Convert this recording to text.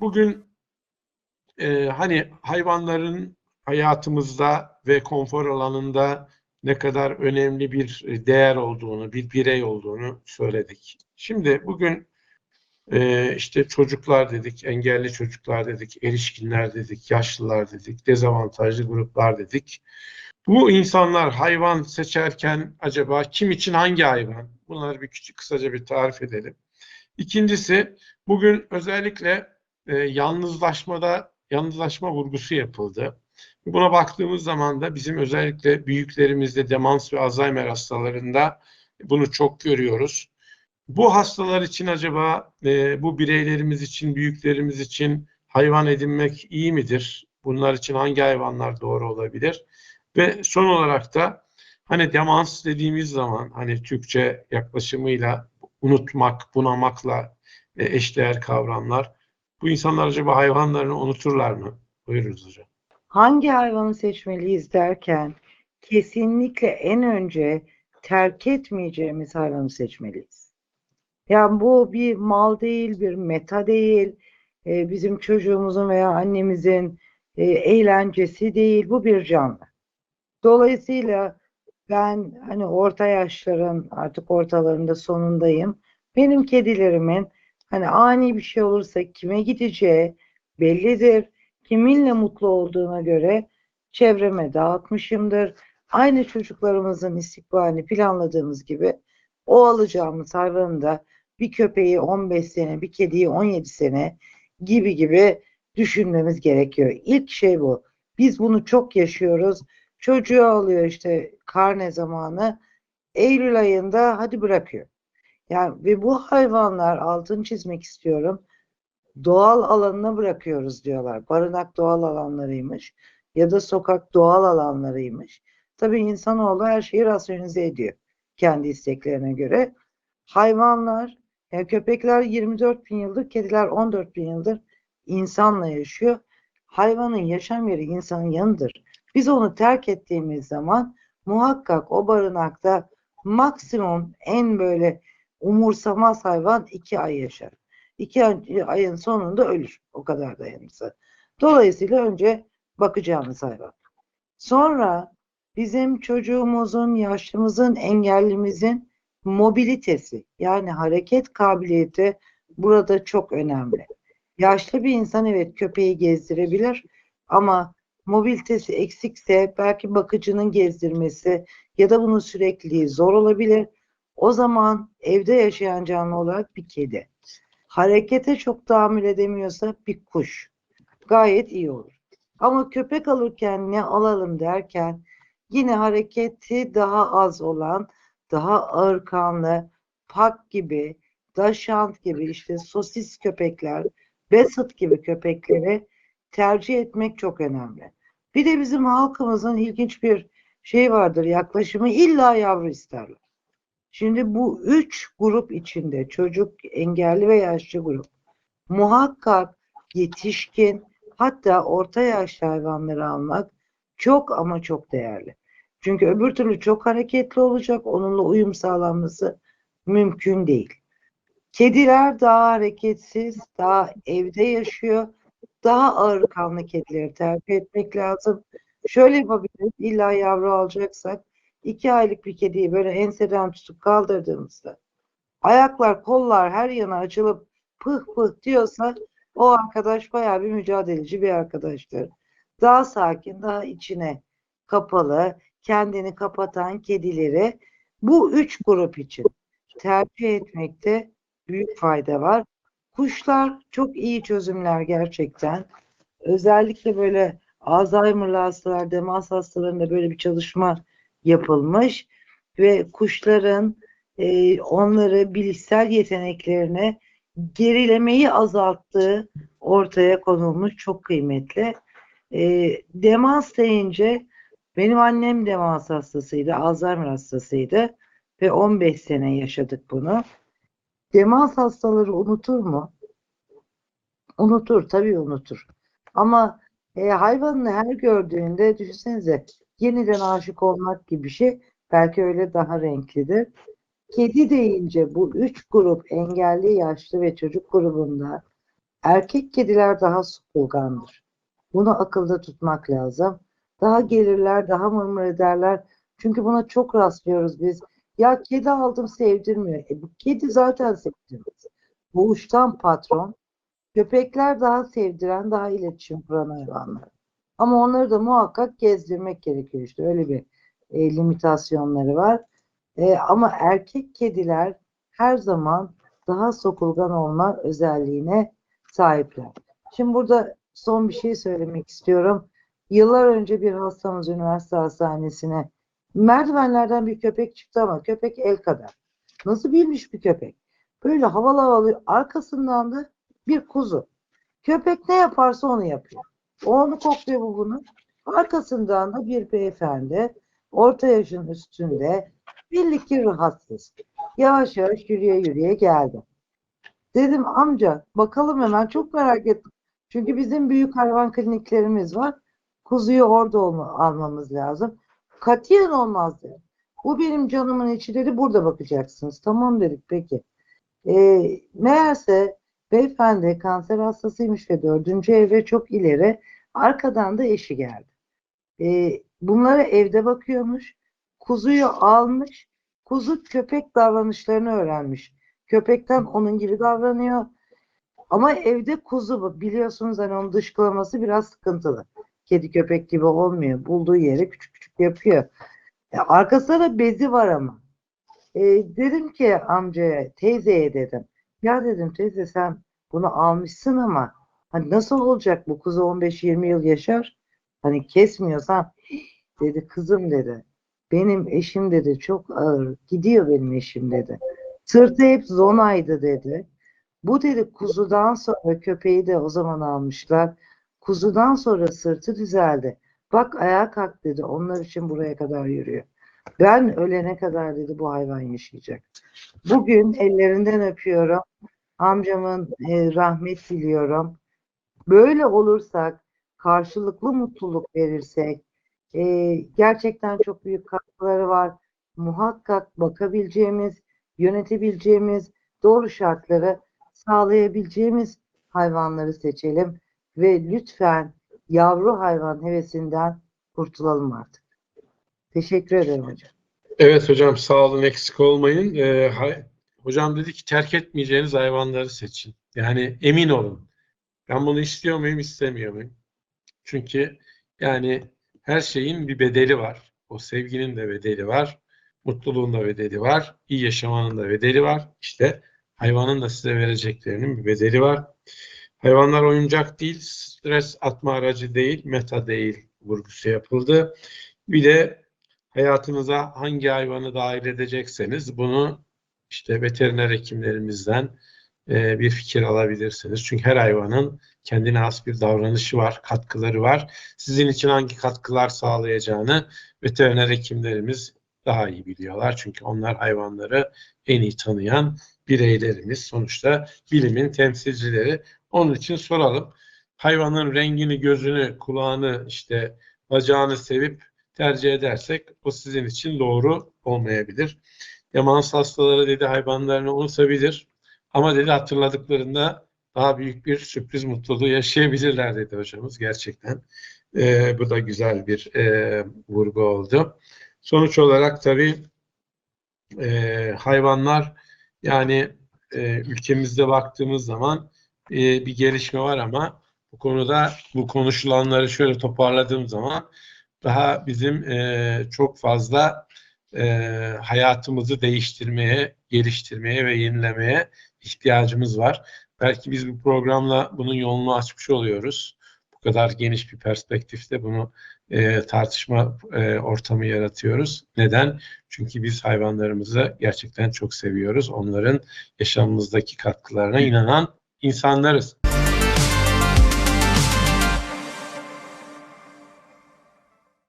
bugün e, hani hayvanların hayatımızda ve konfor alanında ne kadar önemli bir değer olduğunu, bir birey olduğunu söyledik. Şimdi bugün e, işte çocuklar dedik, engelli çocuklar dedik, erişkinler dedik, yaşlılar dedik, dezavantajlı gruplar dedik. Bu insanlar hayvan seçerken acaba kim için hangi hayvan? Bunları bir küçük kısaca bir tarif edelim. İkincisi bugün özellikle e, yalnızlaşmada yalnızlaşma vurgusu yapıldı. Buna baktığımız zaman da bizim özellikle büyüklerimizde demans ve Alzheimer hastalarında bunu çok görüyoruz. Bu hastalar için acaba e, bu bireylerimiz için, büyüklerimiz için hayvan edinmek iyi midir? Bunlar için hangi hayvanlar doğru olabilir? Ve son olarak da hani demans dediğimiz zaman hani Türkçe yaklaşımıyla unutmak, bunamakla e, eşdeğer kavramlar. Bu insanlar acaba hayvanlarını unuturlar mı? Buyurunuz hocam. Hangi hayvanı seçmeliyiz derken kesinlikle en önce terk etmeyeceğimiz hayvanı seçmeliyiz. Yani bu bir mal değil, bir meta değil, e, bizim çocuğumuzun veya annemizin e, eğlencesi değil, bu bir canlı. Dolayısıyla ben hani orta yaşların artık ortalarında sonundayım. Benim kedilerimin hani ani bir şey olursa kime gideceği bellidir. Kiminle mutlu olduğuna göre çevreme dağıtmışımdır. Aynı çocuklarımızın istikbalini planladığımız gibi o alacağımız hayvanı da bir köpeği 15 sene, bir kediyi 17 sene gibi gibi düşünmemiz gerekiyor. İlk şey bu. Biz bunu çok yaşıyoruz. Çocuğu alıyor işte karne zamanı. Eylül ayında hadi bırakıyor. Yani ve bu hayvanlar altını çizmek istiyorum. Doğal alanına bırakıyoruz diyorlar. Barınak doğal alanlarıymış ya da sokak doğal alanlarıymış. Tabii insanoğlu her şeyi rasyonize ediyor kendi isteklerine göre. Hayvanlar, yani köpekler 24 bin yıldır, kediler 14 bin yıldır insanla yaşıyor. Hayvanın yaşam yeri insanın yanıdır. Biz onu terk ettiğimiz zaman muhakkak o barınakta maksimum en böyle umursamaz hayvan iki ay yaşar. İki ayın sonunda ölür. O kadar dayanırsa. Dolayısıyla önce bakacağımız hayvan. Sonra bizim çocuğumuzun, yaşlımızın, engellimizin mobilitesi yani hareket kabiliyeti burada çok önemli. Yaşlı bir insan evet köpeği gezdirebilir ama mobilitesi eksikse belki bakıcının gezdirmesi ya da bunun sürekliliği zor olabilir. O zaman evde yaşayan canlı olarak bir kedi. Harekete çok tahammül edemiyorsa bir kuş. Gayet iyi olur. Ama köpek alırken ne alalım derken yine hareketi daha az olan, daha ağır kanlı, pak gibi, daşant gibi işte sosis köpekler, Basset gibi köpekleri tercih etmek çok önemli. Bir de bizim halkımızın ilginç bir şey vardır yaklaşımı illa yavru isterler. Şimdi bu üç grup içinde çocuk, engelli ve yaşlı grup muhakkak yetişkin hatta orta yaşlı hayvanları almak çok ama çok değerli. Çünkü öbür türlü çok hareketli olacak. Onunla uyum sağlanması mümkün değil. Kediler daha hareketsiz, daha evde yaşıyor. Daha ağır kanlı kedileri tercih etmek lazım. Şöyle yapabiliriz. İlla yavru alacaksak iki aylık bir kediyi böyle enseden tutup kaldırdığımızda ayaklar, kollar her yana açılıp pıh pıh diyorsa o arkadaş bayağı bir mücadeleci bir arkadaştır. Daha sakin, daha içine kapalı, kendini kapatan kedileri bu üç grup için tercih etmekte büyük fayda var. Kuşlar çok iyi çözümler gerçekten. Özellikle böyle Alzheimer'lı hastalar, demans hastalarında böyle bir çalışma yapılmış ve kuşların e, onları bilişsel yeteneklerine gerilemeyi azalttığı ortaya konulmuş çok kıymetli. E, demans deyince benim annem demans hastasıydı, Alzheimer hastasıydı ve 15 sene yaşadık bunu. Demans hastaları unutur mu? Unutur, tabii unutur. Ama e, hayvanını her gördüğünde düşünsenize yeniden aşık olmak gibi şey belki öyle daha renklidir. Kedi deyince bu üç grup engelli, yaşlı ve çocuk grubunda Erkek kediler daha sokulgandır. Bunu akılda tutmak lazım. Daha gelirler, daha mırmır ederler. Çünkü buna çok rastlıyoruz biz. Ya kedi aldım sevdirmiyor. E bu kedi zaten sevdirmez. Boğuştan patron. Köpekler daha sevdiren, daha iletişim kuran hayvanlar. Ama onları da muhakkak gezdirmek gerekiyor işte. Öyle bir e, limitasyonları var. E, ama erkek kediler her zaman daha sokulgan olma özelliğine sahipler. Şimdi burada son bir şey söylemek istiyorum. Yıllar önce bir hastamız üniversite hastanesine merdivenlerden bir köpek çıktı ama köpek el kadar. Nasıl bilmiş bir köpek? Böyle havalı havalı arkasından da bir kuzu. Köpek ne yaparsa onu yapıyor. O onu kokluyor bu bunu. Arkasından da bir beyefendi orta yaşın üstünde belli ki rahatsız. Yavaş yavaş yürüye yürüye geldi. Dedim amca bakalım hemen çok merak ettim. Çünkü bizim büyük hayvan kliniklerimiz var. Kuzuyu orada olma, almamız lazım. Katiyen olmaz dedi. Bu benim canımın içi dedi burada bakacaksınız. Tamam dedik peki. E, meğerse beyefendi kanser hastasıymış ve dördüncü evre çok ileri. Arkadan da eşi geldi. E, bunlara evde bakıyormuş. Kuzuyu almış. Kuzu köpek davranışlarını öğrenmiş. Köpekten onun gibi davranıyor. Ama evde kuzu. Biliyorsunuz hani onun dışkılaması biraz sıkıntılı. Kedi köpek gibi olmuyor. Bulduğu yere küçük küçük yapıyor. E, arkasında da bezi var ama. E, dedim ki amcaya, teyzeye dedim. Ya dedim teyze sen bunu almışsın ama hani nasıl olacak bu kuzu 15-20 yıl yaşar? Hani kesmiyorsan dedi kızım dedi. Benim eşim dedi çok ağır. Gidiyor benim eşim dedi. Sırtı hep zonaydı dedi. Bu dedi kuzudan sonra köpeği de o zaman almışlar. Kuzudan sonra sırtı düzeldi. Bak ayağa kalk dedi. Onlar için buraya kadar yürüyor. Ben ölene kadar dedi bu hayvan yaşayacak. Bugün ellerinden öpüyorum. Amcamın e, rahmet diliyorum. Böyle olursak, karşılıklı mutluluk verirsek, e, gerçekten çok büyük katkıları var. Muhakkak bakabileceğimiz, yönetebileceğimiz, doğru şartları sağlayabileceğimiz hayvanları seçelim ve lütfen yavru hayvan hevesinden kurtulalım artık. Teşekkür ederim hocam. Evet hocam sağ olun eksik olmayın. Ee, hocam dedi ki terk etmeyeceğiniz hayvanları seçin. Yani emin olun. Ben bunu istiyor muyum istemiyor muyum? Çünkü yani her şeyin bir bedeli var. O sevginin de bedeli var. Mutluluğun da bedeli var. iyi yaşamanın da bedeli var. İşte hayvanın da size vereceklerinin bir bedeli var. Hayvanlar oyuncak değil, stres atma aracı değil, meta değil vurgusu yapıldı. Bir de hayatınıza hangi hayvanı dahil edecekseniz bunu işte veteriner hekimlerimizden e, bir fikir alabilirsiniz. Çünkü her hayvanın kendine has bir davranışı var, katkıları var. Sizin için hangi katkılar sağlayacağını veteriner hekimlerimiz daha iyi biliyorlar. Çünkü onlar hayvanları en iyi tanıyan bireylerimiz. Sonuçta bilimin temsilcileri. Onun için soralım. Hayvanın rengini, gözünü, kulağını, işte bacağını sevip tercih edersek o sizin için doğru olmayabilir. Demans hastaları dedi hayvanlarını unutabilir. Ama dedi hatırladıklarında daha büyük bir sürpriz mutluluğu yaşayabilirler dedi hocamız gerçekten. Ee, bu da güzel bir e, vurgu oldu. Sonuç olarak tabii e, hayvanlar yani e, ülkemizde baktığımız zaman e, bir gelişme var ama bu konuda bu konuşulanları şöyle toparladığım zaman daha bizim e, çok fazla e, hayatımızı değiştirmeye, geliştirmeye ve yenilemeye ihtiyacımız var. Belki biz bu programla bunun yolunu açmış oluyoruz. Bu kadar geniş bir perspektifte bunu e, tartışma e, ortamı yaratıyoruz. Neden? Çünkü biz hayvanlarımızı gerçekten çok seviyoruz. Onların yaşamımızdaki katkılarına inanan insanlarız.